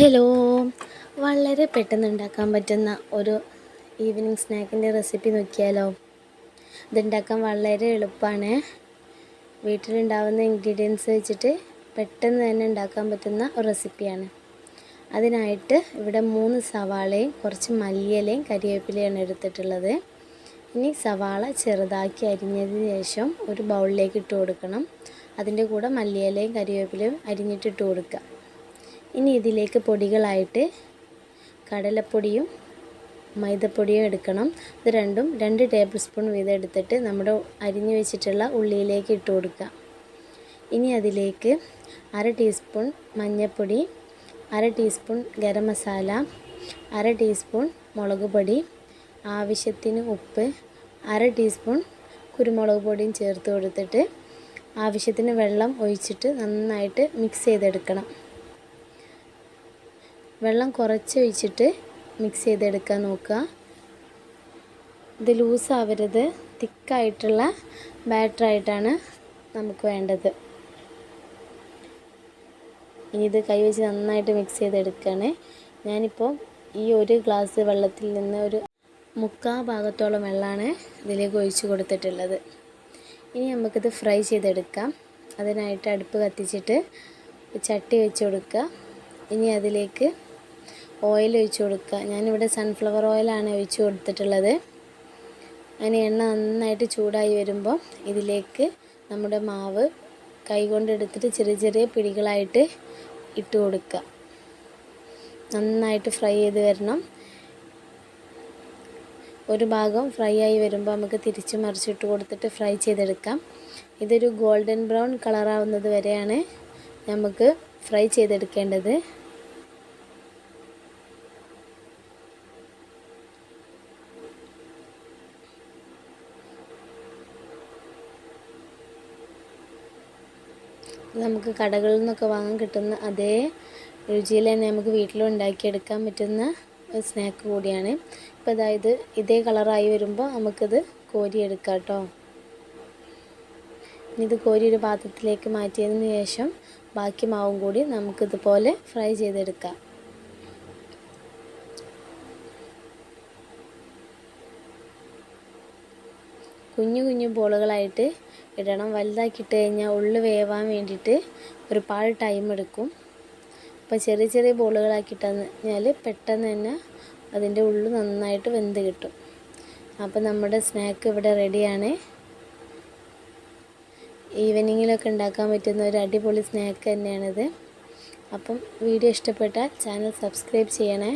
Hello. വളരെ പെട്ടെന്ന് ഉണ്ടാക്കാൻ പറ്റുന്ന ഒരു ഈവനിങ് സ്നാക്കിന്റെ റെസിപ്പി നോക്കിയാലോ? ഇതുണ്ടാക്കാൻ വളരെ എളുപ്പമാണ് വീട്ടിലുണ്ടാവുന്ന ഇൻഗ്രീഡിയൻസ് വെച്ചിട്ട് പെട്ടെന്ന് തന്നെ ഉണ്ടാക്കാൻ പറ്റുന്ന ഒരു റെസിപ്പിയാണ് അതിനായിട്ട് ഇവിടെ മൂന്ന് സവാളയും കുറച്ച് മല്ലിയിലയും കരിവേപ്പിലയാണ് എടുത്തിട്ടുള്ളത്. ഇനി സവാള ചെറുതാക്കി അരിഞ്ഞതിന് ശേഷം ഒരു ബൗളിലേക്ക് ഇട്ട് കൊടുക്കണം. അതിന്റെ കൂടെ മല്ലിയിലയും കരിവേപ്പിലയും അരിഞ്ഞിട്ടിട്ട് കൊടുക്കുക. ഇനി ഇതിലേക്ക് പൊടികളായിട്ട് കടലപ്പൊടിയും മൈദപ്പൊടിയും എടുക്കണം. ഇത് രണ്ടും രണ്ട് ടേബിൾ സ്പൂൺ വീതം എടുത്തിട്ട് നമ്മുടെ അരിഞ്ഞു വെച്ചിട്ടുള്ള ഉള്ളിയിലേക്ക് ഇട്ട് കൊടുക്കുക. ഇനി അതിലേക്ക് അര ടീസ്പൂൺ മഞ്ഞൾപ്പൊടി അര ടീസ്പൂൺ ഗരം മസാല അര ടീസ്പൂൺ മുളക് പൊടി ആവശ്യത്തിന് ഉപ്പ് അര ടീസ്പൂൺ കുരുമുളക് പൊടിയും ചേർത്ത് കൊടുത്തിട്ട് ആവശ്യത്തിന് വെള്ളം ഒഴിച്ചിട്ട് നന്നായിട്ട് മിക്സ് ചെയ്തെടുക്കണം. വെള്ളം കുറച്ച് ഒഴിച്ചിട്ട് മിക്സ് ചെയ്തെടുക്കാൻ നോക്കുക. ഇത് ലൂസാവരുത് തിക്കായിട്ടുള്ള ബാറ്ററായിട്ടാണ് നമുക്ക് വേണ്ടത്. ഇനി ഇത് കൈ വെച്ച് നന്നായിട്ട് മിക്സ് ചെയ്തെടുക്കുകയാണ്. ഞാനിപ്പോൾ ഈ ഒരു ഗ്ലാസ് വെള്ളത്തിൽ നിന്ന് ഒരു മുക്കാ ഭാഗത്തോളം വെള്ളമാണ് ഇതിലേക്ക് ഒഴിച്ച് കൊടുത്തിട്ടുള്ളത്. ഇനി നമുക്കിത് ഫ്രൈ ചെയ്തെടുക്കാം. അതിനായിട്ട് അടുപ്പ് കത്തിച്ചിട്ട് ചട്ടി വെച്ച് കൊടുക്കുക. ഇനി അതിലേക്ക് ഓയിൽ ഒഴിച്ച് കൊടുക്കുക. ഞാനിവിടെ സൺഫ്ലവർ ഓയിലാണ് ഒഴിച്ച് കൊടുത്തിട്ടുള്ളത്. അങ്ങനെ എണ്ണ നന്നായിട്ട് ചൂടായി വരുമ്പോൾ ഇതിലേക്ക് നമ്മുടെ മാവ് കൈകൊണ്ട് എടുത്തിട്ട് ചെറിയ ചെറിയ പിടികളായിട്ട് ഇട്ട് കൊടുക്കുക. നന്നായിട്ട് ഫ്രൈ ചെയ്ത് വരണം. ഒരു ഭാഗം ഫ്രൈ ആയി വരുമ്പോൾ നമുക്ക് തിരിച്ച് മറിച്ചിട്ട് കൊടുത്തിട്ട് ഫ്രൈ ചെയ്തെടുക്കാം. ഇതൊരു ഗോൾഡൻ ബ്രൗൺ കളറാവുന്നത് വരെയാണ് നമുക്ക് ഫ്രൈ ചെയ്തെടുക്കേണ്ടത്. നമുക്ക് കടകളിൽ നിന്നൊക്കെ വാങ്ങാൻ കിട്ടുന്ന അതേ രുചിയിൽ തന്നെ നമുക്ക് വീട്ടിലും ഉണ്ടാക്കിയെടുക്കാൻ പറ്റുന്ന ഒരു സ്നാക്ക് കൂടിയാണ്. ഇപ്പോൾ അതായത് ഇതേ കളറായി വരുമ്പോൾ നമുക്കിത് കോരിയെടുക്കാം കേട്ടോ. ഇത് കോരി ഒരു പാത്രത്തിലേക്ക് മാറ്റിയതിന് ശേഷം ബാക്കി മാവും കൂടി നമുക്കിതുപോലെ ഫ്രൈ ചെയ്തെടുക്കാം. കുഞ്ഞു കുഞ്ഞു ബോളുകളായിട്ട് ഇടണം. വലുതാക്കിയിട്ട് കഴിഞ്ഞാൽ ഉള്ളു വേവാൻ വേണ്ടിയിട്ട് ഒരുപാട് ടൈം എടുക്കും. അപ്പോൾ ചെറിയ ചെറിയ ബോളുകളാക്കിയിട്ടെന്ന് കഴിഞ്ഞാൽ പെട്ടെന്ന് തന്നെ അതിന്റെ ഉള്ളു നന്നായിട്ട് വെന്ത് കിട്ടും. അപ്പോൾ നമ്മുടെ സ്നാക്ക് ഇവിടെ റെഡിയാണ് ഈവനിങ്ങിലൊക്കെ ഉണ്ടാക്കാൻ പറ്റുന്ന ഒരു അടിപൊളി സ്നാക്ക് തന്നെയാണിത്. അപ്പം വീഡിയോ ഇഷ്ടപ്പെട്ടാൽ ചാനൽ സബ്സ്ക്രൈബ് ചെയ്യണേ.